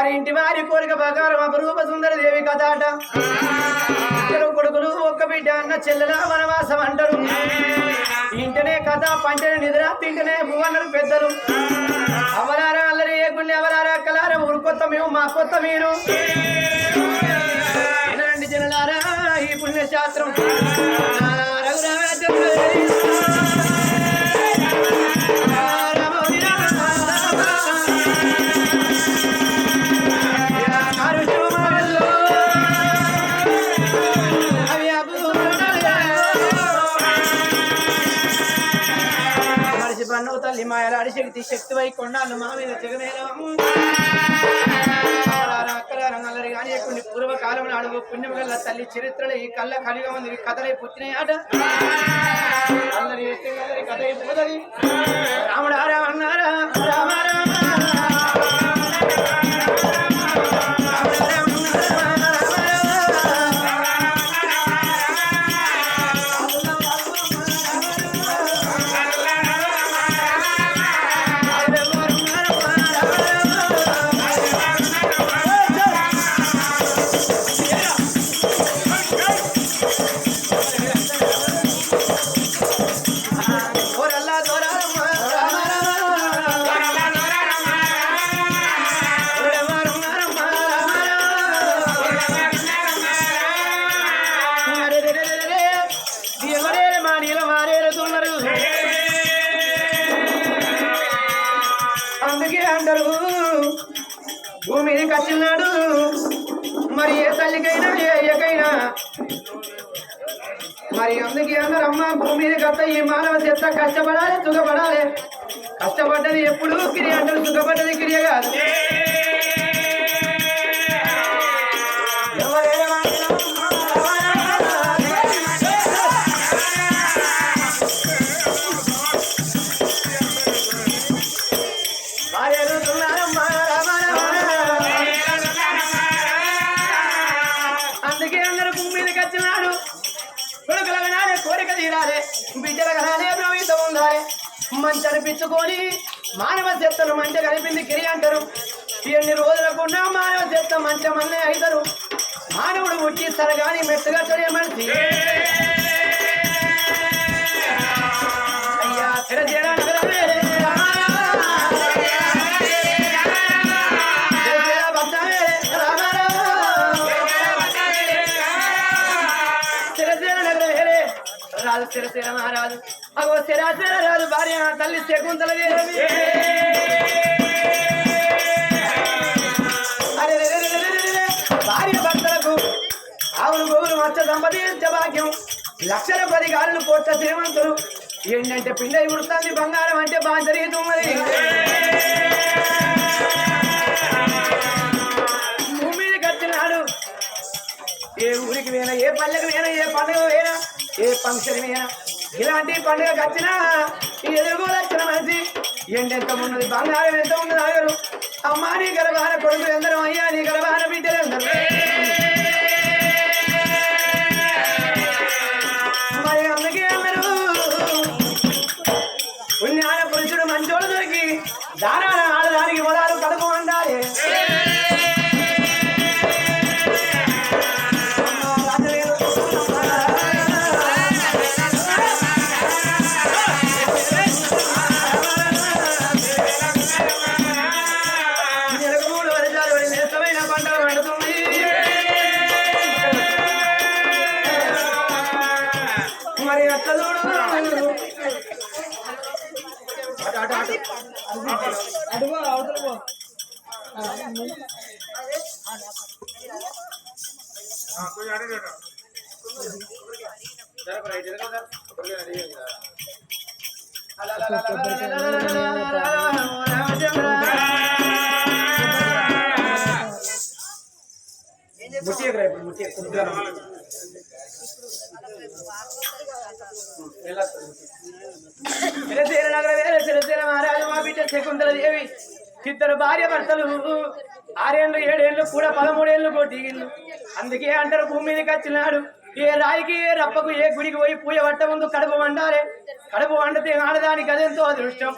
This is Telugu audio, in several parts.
మరి ఇంటి వారి కోరిక ప్రకారం అపరూప సుందర దేవి కథ అట. కొడుకులు ఒక్క బిడ్డ అన్న చెల్లెల వనవాసం అంటారు. ఇంటనే కథ పంటనే నిద్ర తింటనే భువనరు పెద్దలు. అవరారా అల్లరి ఏకుండి అవరారా అక్కలారా ఊరు కొత్త మేము మా కొత్త మీరు. వినరండి జనులారా ఈ పుణ్యశాస్త్రం. రఘురామ శక్తి శక్తి వై కొండాలు మా మీద అక్కలరి కానీ కొన్ని పూర్వకాలం నాడు పుణ్యం గల తల్లి చరిత్రలు ఈ కళ్ళ కలిగా ఉంది కథలై పుట్టినాయట. అందరి కథ అయిపోతుంది రాముడా రామన్నారా భూమిని కచ్చినాడు మరి ఏ తల్లికైనా ఏ అయ్యకైనా. మరి అందుకే అందరమ్మ అమ్మ భూమి గత ఈ మానవ చెత్త కష్టపడాలి సుఖపడాలి. కష్టపడ్డది ఎప్పుడు క్రియ అంటారు సుఖపడ్డది క్రియ కాదు. మంచి అనిపించుకొని మానవ చెత్తను మంచి కలిపింది కిరి అంటారు ఎన్ని రోజులకున్నా మానవ చెత్త మంచి మన్నే అవుతారు మానవుడు పుట్టిస్తారు కానీ మెట్టుగట్టడే మనిషి అయ్యా తెరచేడ నగరమే రామ రామ. మహారాజు అగో రాజు భార్య తల్లి శకుంతల దేవి. భార్య భక్తులకు ఆవులు గోవులు మచ్చ సంపదించ భాగ్యం. లక్షల పది గాలులు కోట్ల శ్రీమంతులు. ఏంటంటే పిండ ఉడుతుంది బంగారం అంటే బాగా జరుగుతుంది భూమి మీదకి వచ్చినాడు ఏ ఊరికి పోయినా ఏ పల్లెకి పోయినా ఏ పండుగ పోయినా ఏ ఫంక్షన్ పోయినా ఇలాంటి పండుగ వచ్చినా ఈ మనిషి ఎండెంత ఉన్నది బంగారం ఎంత ఉన్నది అడగరు. అమ్మ నీ గర్భాన కొడుకులు ఎందరూ అయ్యా నీ గర్భాన బిడ్డలు ఎందరో. మరి అందుకే అందరూ పుణ్యాన పురుషుడు మంచోడు దొరికి దాన ముట్టి ఎక్కడ ఇప్పుడు ముట్టి ఎక్కడ సిరసేన నగర వేల సిరసేన మహారాజు మా బిడ్డ శకుంతల దేవి ఇద్దరు భార్య భర్తలు ఆరేళ్ళు ఏడేళ్ళు కూడా పదమూడేళ్ళు కొట్టిగిళ్ళు అందుకే అంటారు భూమి మీదకి వచ్చినాడు. ఏ రాయికి ఏ రప్పకు ఏ గుడికి పోయి పూజ పట్ట ముందు కడుపు వండాలి. కడుపు వండితే ఆడదానికి అదెంతో అదృష్టం.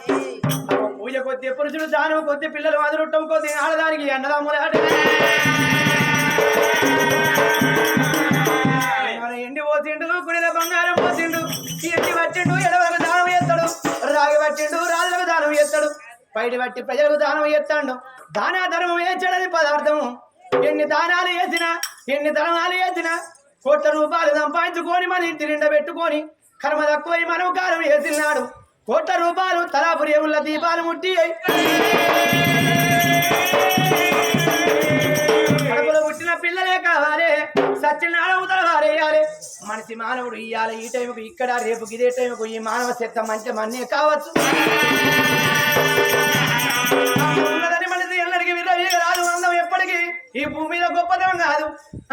పూజ కొద్ది పురుషుడు దానం కొద్ది పిల్లలు అదృష్టం కొద్ది ఆడదానికి అన్నదమ్ములు ఆట. గుడిలో ఎండి కీర్తి పట్టిండు ఎడవలకు దానం చేస్తాడు. రాగి పట్టిండు రాజులకు దానం చేస్తాడు. బయట పట్టి ప్రజలకు దానం చేస్తాడు. దాన ధర్మం వేయచ్చడని పదార్థము. ఎన్ని దానాలు వేసినా ఎన్ని ధర్మాలు వేసినా కోట్ల రూపాయలు సంపాదించుకొని మన ఇంటి నిండా పెట్టుకొని కర్మ తక్కువ మనం కారం వేసినాడు కోట్ల రూపాయలు తలాపు రేవుల దీపాలు ముట్టి కడుపులో పుట్టిన పిల్లలే కావాలి సత్యనారాయణ తలవారేయాలి మనిషి మానవుడు ఇయ్యాలి. ఈ టైంకు ఇక్కడ రేపు ఇదే టైంకు ఈ మానవ శక్తం అంటే మన్నే కావచ్చు. ఉన్నదని మనిషి ఎన్నడికి రాదు. అందం ఎప్పటికీ ఈ భూమి మీద గొప్పతనం కాదు.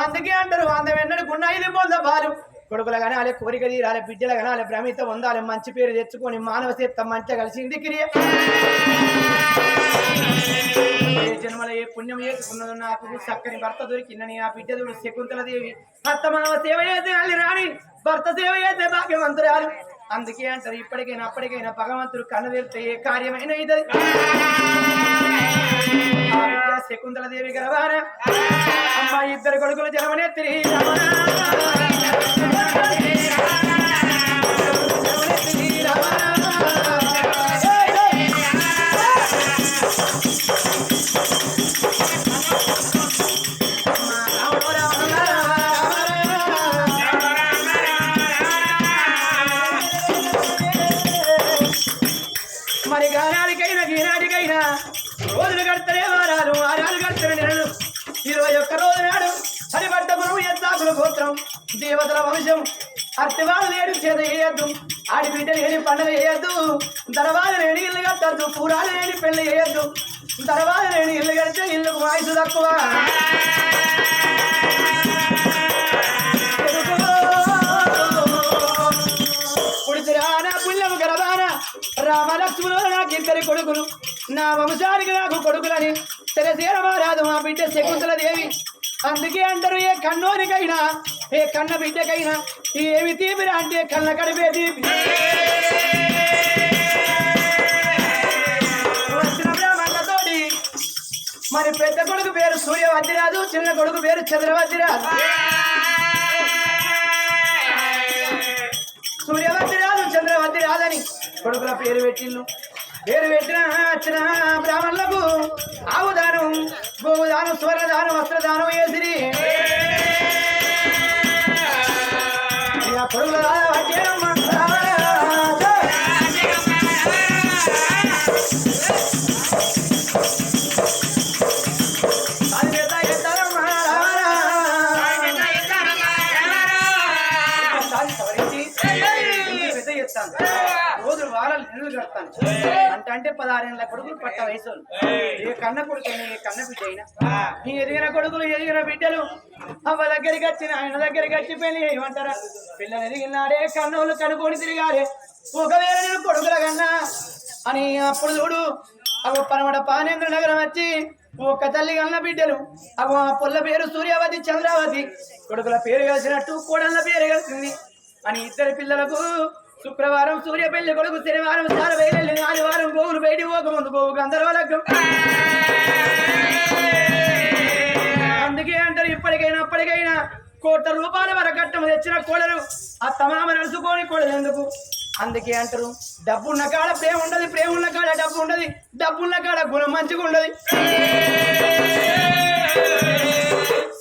అందుకే అంటారు అందం ఉన్న ఇది పొందబారు కొడుకులు వాళ్ళ కోరిక తీరాలి బిడ్డలు వాళ్ళ భ్రమిత పొందాలి మంచి పేరు తెచ్చుకొని మానవ శక్తం మంచిగా కలిసింది క్రియ. జన్మల ఏ పుణ్యం చేసుకున్నదో నాకు? చక్కని భర్త దొరికిందని ఆ బిడ్డ దొరికి శకుంతల దేవి. అత్తమామ సేవ చేస్తే అల్లి రాణి భర్త సేవ చేస్తే భాగ్యవంతురాలు. అందుకే అంటారు ఇప్పటికైనా అప్పటికైనా భగవంతుడు కన్ను తెరిస్తే ఏ కార్యమైన ఇదది. ఆ బిడ్డ శకుంతల దేవి గర్వాన. అమ్మ ఇద్దరు కొడుకులు జనమనెత్తిరి మరి అర్తివాడు లేడు చేత వేయద్దు ఆడి బిడ్డలు లేని పండుగ వేయద్దు దరవాలు లేని ఇల్లు కట్టద్దు. కూరాలు లేని పెళ్ళి వేయద్దు తర్వాత లేని ఇల్లు కడితే ఇల్లుకు వాయిసు తక్కువ. పుడిచిరాన రామలక్ష్ములు నాకు ఇద్దరి కొడుకులు. నా వంశానికి నాకు కొడుకులని. తెరసేరమారాదు మా బిడ్డ శకుంతల దేవి. అందుకే అంటారు ఏ కన్నోనికైనా ఏ కన్న బిడ్డకైనా ఏమి తీపిరా అంటే కన్న కడిపే తీపి. మరి పెద్ద కొడుకు పేరు సూర్యవద్దిరాజు చిన్న కొడుకు పేరు చంద్రవద్దిరాజు సూర్యవతి రాదు చంద్రవతి రాదని కొడుకుల పేరు పెట్టిల్లు పేరు పెట్టిన వచ్చిన బ్రాహ్మణులకు ఆవుదానం దానం స్వర్ణదానం వస్త్రదానం వేసిరి. ఇక వారాలు నెలలు కడతాను అంటే అంటే పదహారేళ్ళ కొడుకులు పట్ట వయసు ఏ కన్న కొడుకైనా ఏ కన్న బిడ్డ అయినా నీ ఎదిగిన కొడుకులు ఎదిగిన బిడ్డలు. అవ్వ దగ్గరికి వచ్చిన ఆయన దగ్గరికి వచ్చి పెళ్ళి చేయమంటారా పిల్లలు ఎదిగినాడే కన్నోళ్ళు కనుకొని తిరిగారే. ఒకవేళ నేను కొడుకుల కన్నా అని అప్పుడు చూడు అగో పనమడ పానేంద్ర నగరం వచ్చి ఒక్క తల్లి కన్న బిడ్డలు. అగో ఆ పొల్ల పేరు సూర్యవతి చంద్రావతి. కొడుకుల పేరు కలిసినట్టు కోడళ్ళ పేరు కలిసింది. అని ఇద్దరు పిల్లలకు శుక్రవారం సూర్య పెళ్ళి కొడుకు శనివారం సార వేలెల్లి ఆదివారం గోవులు బయటి పోక ముందు గోవు గంధర్వలగ్గం. అందుకే అంటారు ఇప్పటికైనా అప్పటికైనా కోట్ల రూపాయల వరకట్టం తెచ్చిన కోడలు ఆ తమామ నడుచుకొని కోడలు ఎందుకు? అందుకే అంటారు డబ్బున్న కాడ ప్రేమ ఉండదు ప్రేమ ఉన్న కాడ డబ్బు ఉండదు డబ్బున్న కాడ గుణం మంచిగా ఉండదు.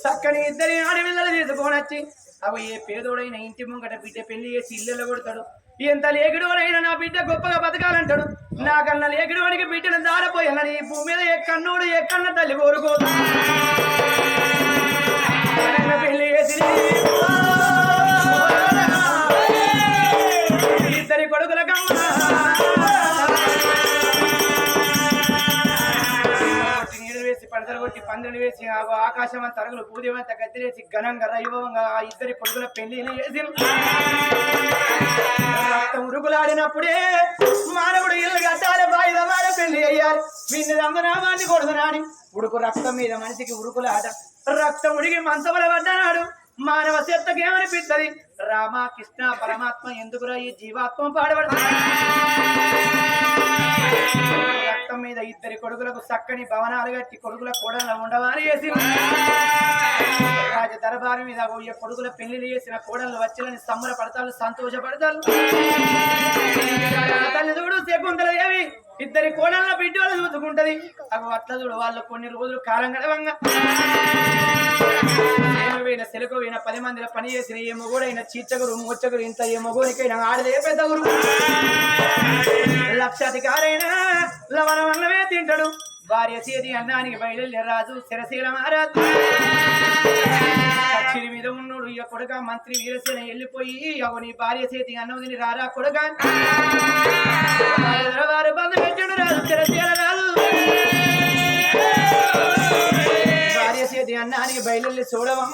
చక్కని ఇద్దరి ఆడపిల్లలు తీసుకొని వచ్చి అవి ఏ పేదోడైన ఇంటి ముంగట బిడ్డ పెళ్ళి చేసి ఇల్లు కొడతాడు. ఎంత లేకిడోడైనా నా బిడ్డ గొప్పగా బతకాలంటాడు? నాకన్నా లేకిడోడికి బిడ్డను దారపోయానని ఈ భూమి మీద ఎక్కన్నోడు ఎక్కన్న తల్లి కోరుకోదు పెళ్ళి ఇద్దరి కొడుకుల కమ్మ వేసి పందులు వేసి ఆకాశం అంత తరుగులు పూదేవంత గద్దెలేసి ఘనంగా వైభవంగా ఆ ఇద్దరి కొడుకుల పెళ్ళి వేసి ఉరుగులాడినప్పుడే ఉరుకులాడినప్పుడే మానవుడు ఇల్లు కట్టాలి బాయిల మాన పెళ్ళి అయ్యాలి. వీళ్ళు రంగనామాన్ని కొడుతున్నాని ఉడుకు రక్తం మీద మనిషికి ఉరుకులాట. రక్తం ఉడికి మంచముల పడ్డనాడు మానవ శక్తకి ఏమనిపిస్తుంది? రామ కృష్ణ పరమాత్మ ఎందుకురా ఈ జీవాత్మ పాడబడుతుంది? మొత్తం మీద ఇద్దరి కొడుకులకు చక్కని భవనాలు కట్టి కొడుకుల కోడల ఉండవాని చేసి రాజ దర్బారు మీద పోయే కొడుకుల పెళ్ళిలు చేసిన కోడళ్ళు వచ్చలని సంబరపడతారు సంతోషపడతారు. తల్లి చూడు శకుంతలదేవి ఇద్దరి కోడళ్ళ బిడ్డ వాళ్ళు చూసుకుంటది. అవి అట్ల చూడు వాళ్ళు కొన్ని రోజులు కాలం గడవంగా. ఏమైనా సెలకు పది మందిలో పని చేసిన ఏ మొగోడైన చీచగురు ముచ్చగురు ఇంత ఏ మొగోనికైనా ఆడదే పెద్ద గురు లక్షాధికారైన లవణం అన్నమే తింటాడు. భార్య చేతి అన్నానికి బయలుదేరి రాజు శిరశీల మహారాజు. కచ్చిరి మీద ఉన్నాడు ఇక కొడుక మంత్రి వీరసేన వెళ్ళిపోయి అవని భార్య చేతి అన్నం తిని రారా కొడుక. వారు బంధు పెట్టాడు రాజు శిరశీల అన్నానికి బయలుల్లి చూడవం?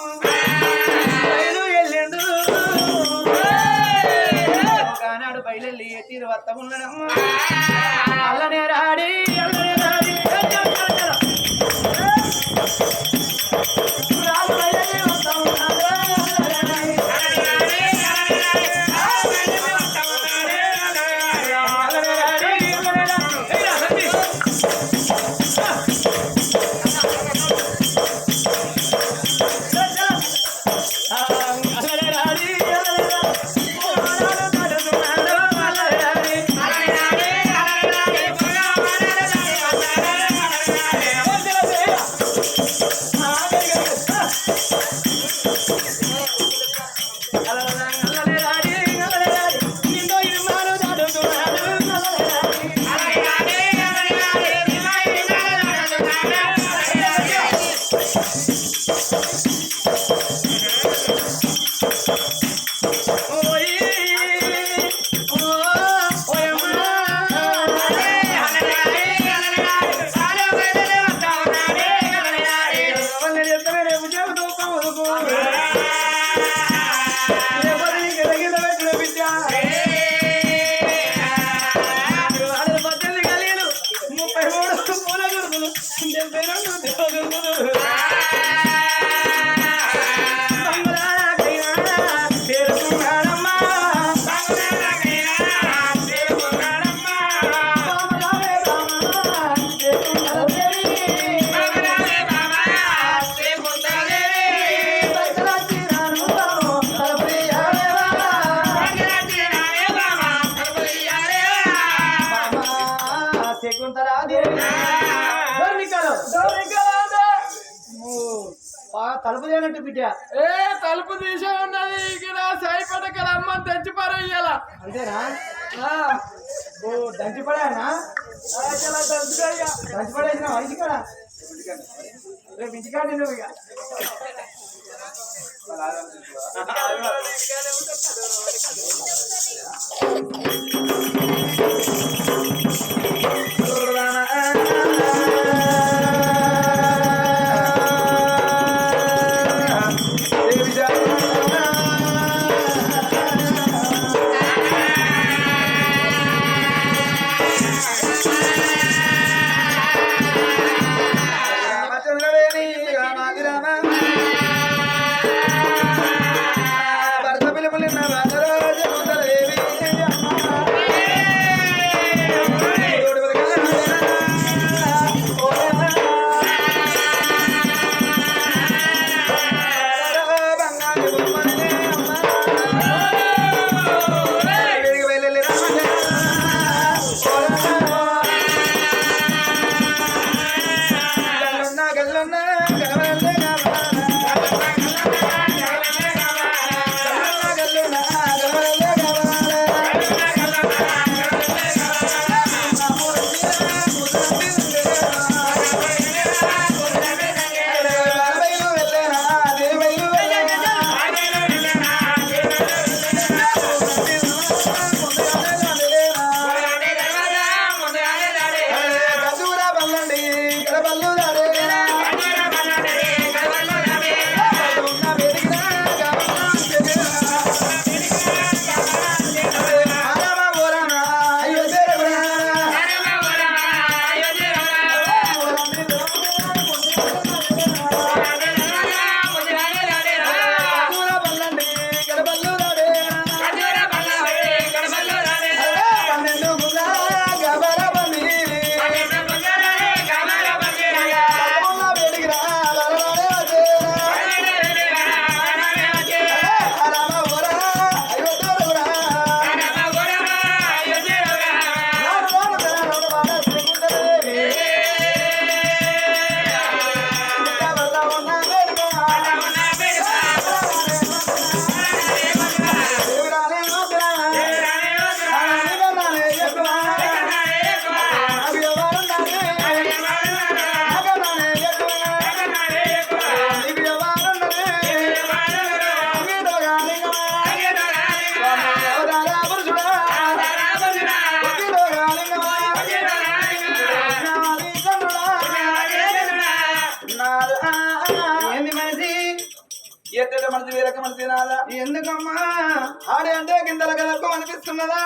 బయలు వెళ్ళిండు. ఒకనాడు బయలుల్లి ఏ తీరు వత్త ఉండడం. అల్లనే రాడి అల్లనే రాడి తలుపు చేయనట్టు బిడ్డ. ఏ తలుపు తీసే ఉన్నది ఇక్కడ సైపట అమ్మ తెచ్చి పరయ్యాల అంతేనా? ఓ దంచి పడానా దంచి పడేసిన వయసు కదా రేపు ఇంటికాడ నువ్వు ఇక. రామచంద్రవేణి రకమైన తినాలా ఎందుకమ్మా? ఆడే అంటే గిందల కదకు అనిపిస్తున్నదా?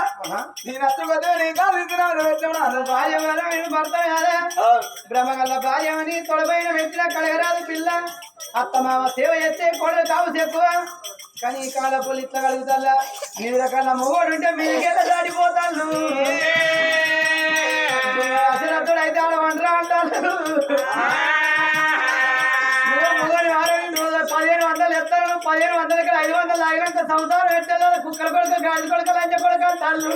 నీ నచ్చకపోతే నీ కాదు తినాలి పెట్టినా భార్య వల్ల నేను భర్త బ్రహ్మగల్ల భార్యమని తొడబైన వ్యక్తిన కడగరాదు పిల్ల. అత్తమామ సేవ చేస్తే కోడలు కావు ఎక్కువ కానీ ఈ కాల పొలి ఇట్లా కలుగుతా నీ రకాల మొగోడు ఉంటే మీకెళ్ళ దాడిపోతాను అసలు అయితే ఆడ వంటరా అంటారు. ఎత్తాను పదిహేను వందల ఐదు వందలు లాగినంత సంసారం పెట్టలేదు కుక్కల కొడుకు గాలి కొడుకు లంచ కొడుకు తల్లు.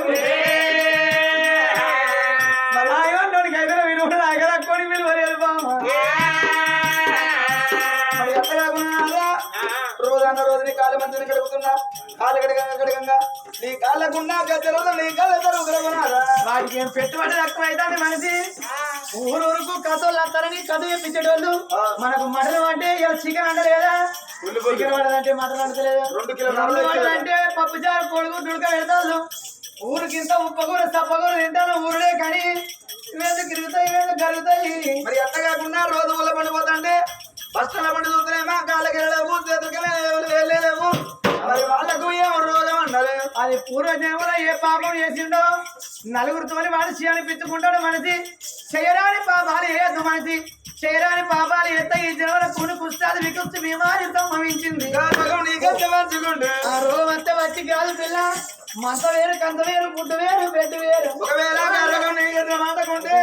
మరి ఆగంటోడికి విలువ ఆగల కొని విలువ రోజన్న రోజు నీ కాళ్ళ మంచిని కడుగుతున్నా కాళ్ళు నీ కాళ్ళకున్నా గద్దె రోజు నీ కాళ్ళ వాడికి ఏం పెట్టుబడి తక్కువ అవుతుంది మనిషి? ఊరు ఊరుకు కథలు వస్తారని కథ చెప్పించేటోళ్ళు మనకు మటన్ అంటే ఇక చికెన్ అంటారు కదా. చికెన్ అంటే మటన్ అంటలేదు రెండు కిలోల అంటే పప్పు చారు కొడుకు దుడక పెడతారు ఊరికింత ఉప్పకూర సప్పకూర తింటాను ఊరుడే కానీ ఇవేందు తిరుగుతాయి ఇవేందు కరుగుతాయి మరి ఎట్లా కాకుండా రోజు ఊళ్ళ పండి పోతుంటే బస్సుల పండి చూస్తేనేమో కాళ్ళకి వెళ్ళలేము చేతులకి వెళ్ళలేము మరి వాళ్ళకు ఏమో రోజు అన్నారు? అది పూర్వజన్మలో ఏ పాపం చేసిండో నలుగురితోని మనిషి అనిపించుకుంటాడు మనిషి చేయరాని పాపాలు ఏదు మనిషి చేయరాని పాపాలు ఎత్త ఈ జన్మల కును పుస్తాది వికుస్తు బీమారి సంభవించింది. ఆ రోగం వచ్చి కాదు పిల్ల మంత వేరు కంత వేరు పుట్ట వేరు బెడ్ వేరు ఒకవేళ రోగం మాటకుంటే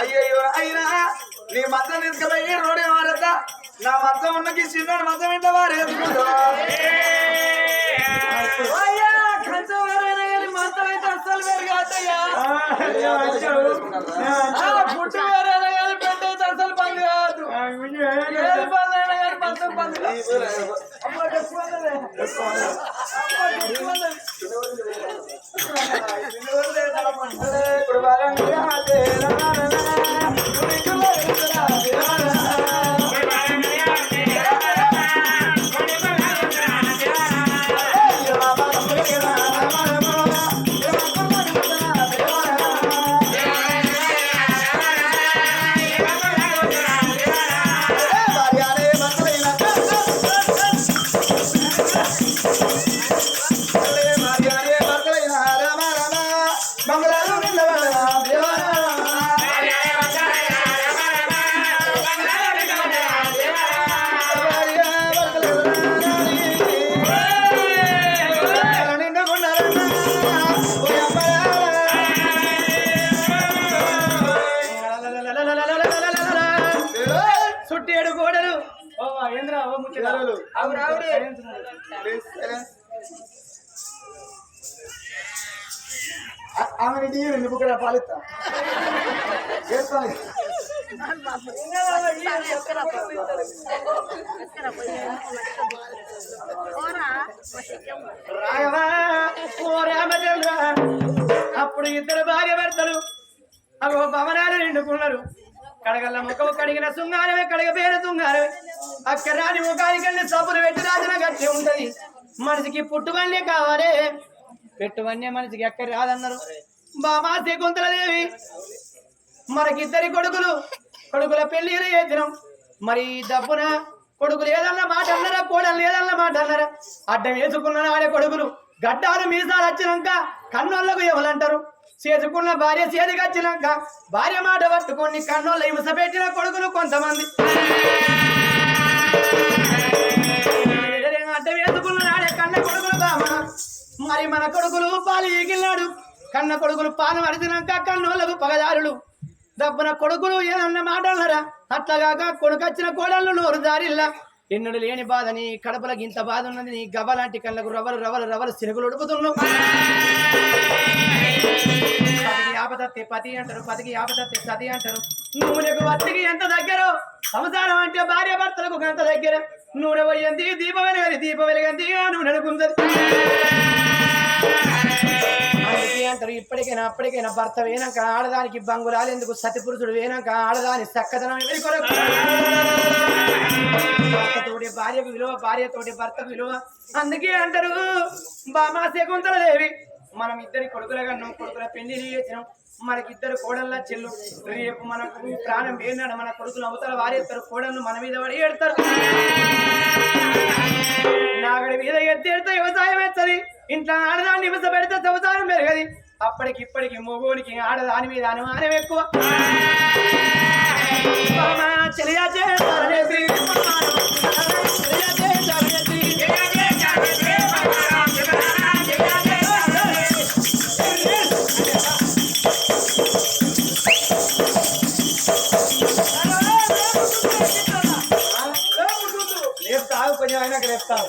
అయ్యయ్యో అయినా నీ మద్దం తీసుకుపోయి రోడే మారద్దా? నా మద్దం ఉన్నకి చిన్న మద్దం ఇంట వారు మంచం అయితే అస్సలు వేరు కాదయ్యా. పుట్టు వేరైనా కానీ పెద్ద అయితే అసలు పని కాదు. ఏది పని అయినా కానీ కాదు. అమ్మ. ఇప్పుడు వరంగా ఆమె నీరు బుక్కల పాలిస్తా. చేస్తాను. అప్పుడు ఇద్దరు భార్య భర్తలు అవి భవనాలు నిండుకున్నారు. కడగల్ల ముఖం కడిగిన శృంగారమే కడగబేర శృంగారమే. అక్కడ రాని ముఖానికి వెళ్ళి సబ్బులు పెట్టి రాసిన గట్టి ఉంటది. మనిషికి పుట్టువన్నీ కావాలి. పెట్టువన్నీ మనిషికి ఎక్కడ రాదన్నారు? బాబా శకుంతలదేవి. మనకిద్దరి కొడుకులు కొడుకుల పెళ్ళిలు దినం. మరి డబ్బున కొడుకులు ఏదన్నా మాట అన్నారా కోడలు ఏదన్నా మాట అన్నారా? అడ్డం వేసుకున్న ఆడే కొడుకులు గడ్డాలు మీసాలు వచ్చినాక కన్నోళ్ళకు ఎవరంటారు చేసుకున్న భార్య చేతికి వచ్చినాక భార్య మాట పట్టుకొని కన్నోళ్ళ హింస పెట్టిన కొడుకులు కొంతమంది. అడ్డం వేసుకున్న ఆడే కన్న కొడుకులు బామ. మరి మన కొడుకులు పాలు ఈగిల్లాడు. కన్న కొడుకులు పాలు మరిచినాక కన్నోళ్ళకు పగదారులు. దబ్బన కొడుకులు ఏదన్న మాటలరా? అట్లాగాక కొడుకు వచ్చిన కోడళ్ళు నోరు దారిల్లా ఎన్నుడు లేని బాధని కడపలకి ఇంత బాధ ఉన్నది నీ గవ్వలాంటి కళ్ళకు రవలు రవలు రవలు సిరుగులు ఉడుపుతున్నావు పతికి ఆపదత్తే పతి అంటారు పతికి ఆపదత్తే సతి అంటారు. నూనెకు వత్తికి ఎంత దగ్గర? సంసారం అంటే భార్య భర్తలకు అంత దగ్గర. నూనె పోయింది దీపం వెలగది దీపం వెలగంది నూనె అనుకుంటది అంటారు ఇప్పటికైనా అప్పటికైనా భర్త వేనాక ఆడదానికి బంగులాలు ఎందుకు సతిపురుషుడు వేనాక ఆడదాని చక్కదనం ఎవరి కొరకు? భర్తతోటి భార్యకు విలువ భార్యతోటి భర్తకు విలువ. అందుకే అంటారు బామా శకుంతల దేవి మనం ఇద్దరి కొడుకుల నువ్వు కొడుకుల పెళ్ళి చేసినాం. మనకిద్దరు కోడళ్ళ చెల్లు. రేపు మనకు ప్రాణం ఏనాడు మన కొడుకులు అవతల వారేస్తారు కోడళ్ళు మన మీద పడి ఎడతారు నాగడి మీద ఎత్తేడితే వ్యవసాయం ఎత్తది. ఇంట్లో ఆడదాన్ని హింస పెడితే సంసారం పెరగది. అప్పటికి ఇప్పటికి మొగోనికి ఆడదాని మీద అనుమానం ఎక్కువ. చెలియా. లేపుతావు కొంచెం అయినాక లేపుతావు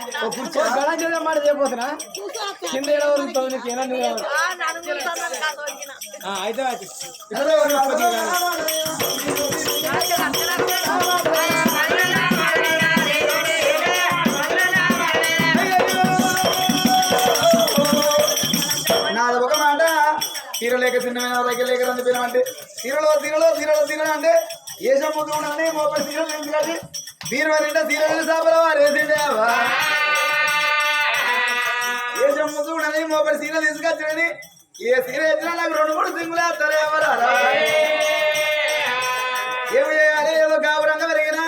కింద నీకు ఏనా నువ్వు అయితే నాది ఒక మాట. తీర లేక తిన్నమైన దగ్గర లేక రంది పిలవంటే తీరలో తీరలో తీరలో తీర అంటే ఏ సముద్రం ఉండాలి మోపడి తీరలు తీసుకెళ్ళి తీరవారింటే తీరలు సాపల వారేసిండేవా సముద్రం ఉండాలి మోపడి తీరలు తీసుకొచ్చాడని ఏ తీర ఎత్తినా నాకు రెండు మూడు సింగులు వేస్తారు ఎవరా? ఏమి చేయాలి? ఏదో గాబరంగా పెరిగినా?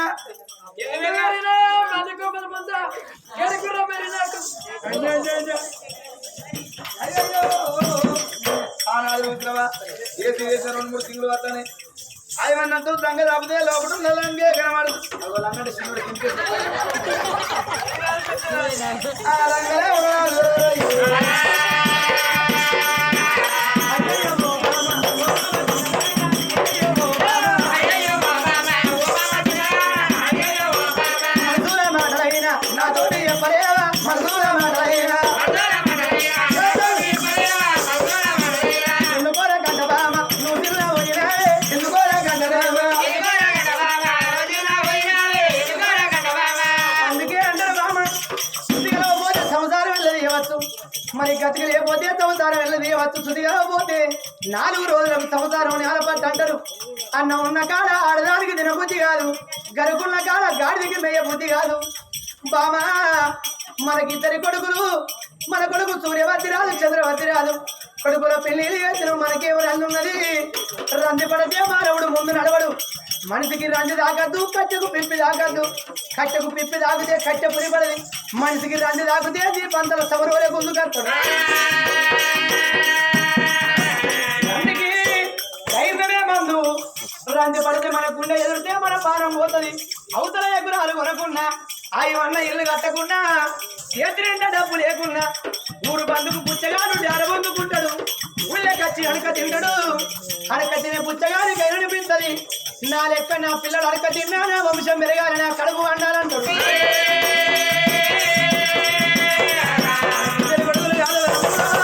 ఆనాడు మిత్రమా ఏ తీరేసిన రెండు మూడు సింగులు వస్తానే? ఆయమన్నట్టు దంగ తప్పితే లోపల ఉన్న లంగే కనబడదు. Yeah. నాలుగు రోజులకు సంవత్సరం నేలపట్టు అంటారు. అన్న ఉన్న కాడ ఆడదానికి తినబుద్ధి కాదు. గరుకున్న కాడ గాడికి మేయ బుద్ధి కాదు. బామా మనకిద్దరి కొడుకులు మన కొడుకు సూర్యవతి రాదు చంద్రవతి రాదు కొడుకుల పెళ్ళి చేసిన మనకేమో రంది ఉన్నది రంది పడితే మానవుడు ముందు నడవడు. మనిషికి రంది తాకద్దు కట్టెకు పిప్పి తాకద్దు కట్టెకు పిప్పి తాకితే కట్టె పురిపడది మనిషికి రంది తాకితే దీపంతల సవరవలే గుందు కడతాడు ధైర్యమే రంది పడితే మన గుండె ఎదురితే మన పారం పోతుంది. అవతల ఎగురాలు కొనకున్నా ఆయవన్న ఇల్లు కట్టకున్నా చేతి డబ్బు లేకున్నా ఊరు బంధుకు పుచ్చగాడు అరబందుకుంటాడు ఊళ్ళే కచ్చి అడక తింటాడు. అడక తినే పుచ్చగాని కనిపిస్తుంది నా లెక్క నా పిల్లలు అడక తిన్నా నా వంశం పెరగాలి నా కడుపు వండాలంటాడు.